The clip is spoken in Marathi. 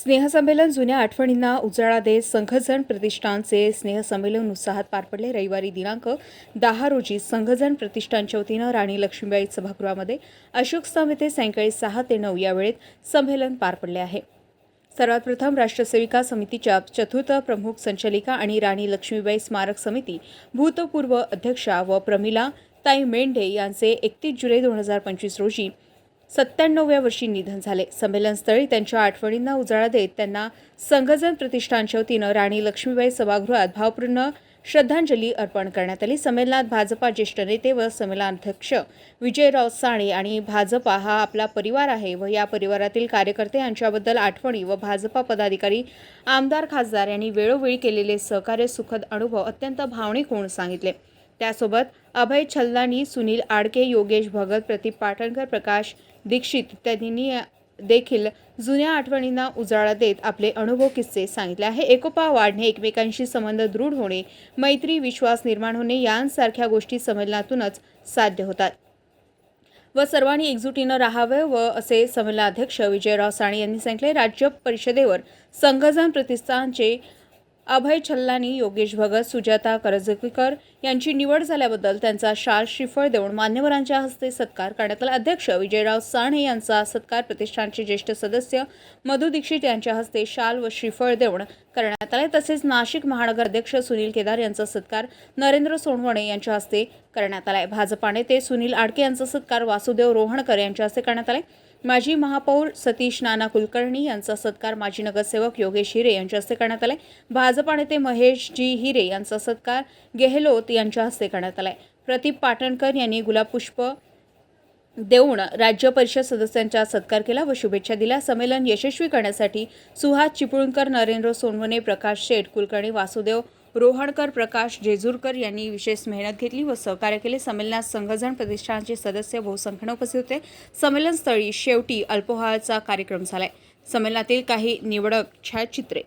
स्नेहसंमेलन जुन्या आठवणींना उजाळा देत संघजन प्रतिष्ठानचे स्नेहसंमेलन उत्साहात पार पडले. रविवारी दिनांक दहा रोजी संघजन प्रतिष्ठानच्या वतीनं राणी लक्ष्मीबाई सभागृहामध्ये अशोक स्तंभ येथे सायंकाळी सहा ते नऊ या वेळेत संमेलन पार पडले आहे. सर्वात प्रथम राष्ट्रसेविका समितीच्या चतुर्थ प्रमुख संचालिका आणि राणी लक्ष्मीबाई स्मारक समिती भूतपूर्व अध्यक्षा व प्रमिला ताई मेंढे यांचे एकतीस जुलै दोन हजार पंचवीस रोजी सत्त्याण्णव्या वर्षी निधन झाले. संमेलनस्थळी त्यांच्या आठवणींना उजाळा देत त्यांना संघजन प्रतिष्ठानच्या वतीनं राणी लक्ष्मीबाई सभागृहात भावपूर्ण श्रद्धांजली अर्पण करण्यात आली. संमेलनात भाजपा ज्येष्ठ नेते व संमेलनाध्यक्ष विजयराव साणे आणि भाजपा हा आपला परिवार आहे व या परिवारातील कार्यकर्ते यांच्याबद्दल आठवणी व भाजपा पदाधिकारी आमदार खासदार यांनी वेळोवेळी केलेले सहकार्य सुखद अनुभव अत्यंत भावनिक होऊन सांगितले. त्यासोबत अभय छल्लानी सुनील आडके योगेश भगत प्रदीप पाटणकर प्रकाश दीक्षित इत्यादींनी देखील जुन्या आठवणींना उजाळा देत आपले अनुभव किस्से सांगितले आहे. एकोपा वाढणे एकमेकांशी संबंध दृढ होणे मैत्री विश्वास निर्माण होणे यांसारख्या गोष्टी संमेलनातूनच साध्य होतात. व सर्वांनी एकजुटीनं राहावे व असे संमेलनाध्यक्ष विजयराव साणे यांनी सांगितले राज्य परिषदेवर संघजन प्रतिष्ठानचे अभय छल्लानी योगेश भगत सुजाता करजकीकर यांची निवड झाल्याबद्दल त्यांचा शाल श्रीफळ देऊन मान्यवरांच्या हस्ते सत्कार करण्यात आला. अध्यक्ष विजयराव साणे यांचा सत्कार प्रतिष्ठानचे ज्येष्ठ सदस्य मधु दीक्षित यांच्या हस्ते शाल व श्रीफळ देऊन करण्यात आले. तसेच नाशिक महानगर अध्यक्ष सुनील केदार यांचा सत्कार नरेंद्र सोनवणे यांच्या हस्ते करण्यात आलाय भाजपा नेते सुनील आडके यांचा सत्कार वासुदेव रोहणकर यांच्या हस्ते करण्यात आलाय माजी महापौर सतीश नाना कुलकर्णी यांचा सत्कार माजी नगरसेवक योगेश हिरे यांच्या हस्ते करण्यात आलाय. भाजपा नेते महेश जी हिरे यांचा सत्कार गेहलोत यांच्या हस्ते करण्यात आलाय. प्रदीप पाटणकर यांनी गुलाबपुष्प देऊन राज्य परिषद सदस्यांचा सत्कार केला व शुभेच्छा दिल्या. संमेलन यशस्वी करण्यासाठी सुहास चिपळूणकर नरेंद्र सोनवणे प्रकाश शेठ कुलकर्णी वासुदेव रोहणकर प्रकाश जेजूरकर यांनी विशेष मेहनत घेतली व सहकार्य केले. संमेलनात संघजन प्रतिष्ठानचे सदस्य बहुसंख्येने उपस्थित होते. संमेलनस्थळी शेवटी अल्पोहाराचा कार्यक्रम झालाय. संमेलनातील काही निवडक छायाचित्रे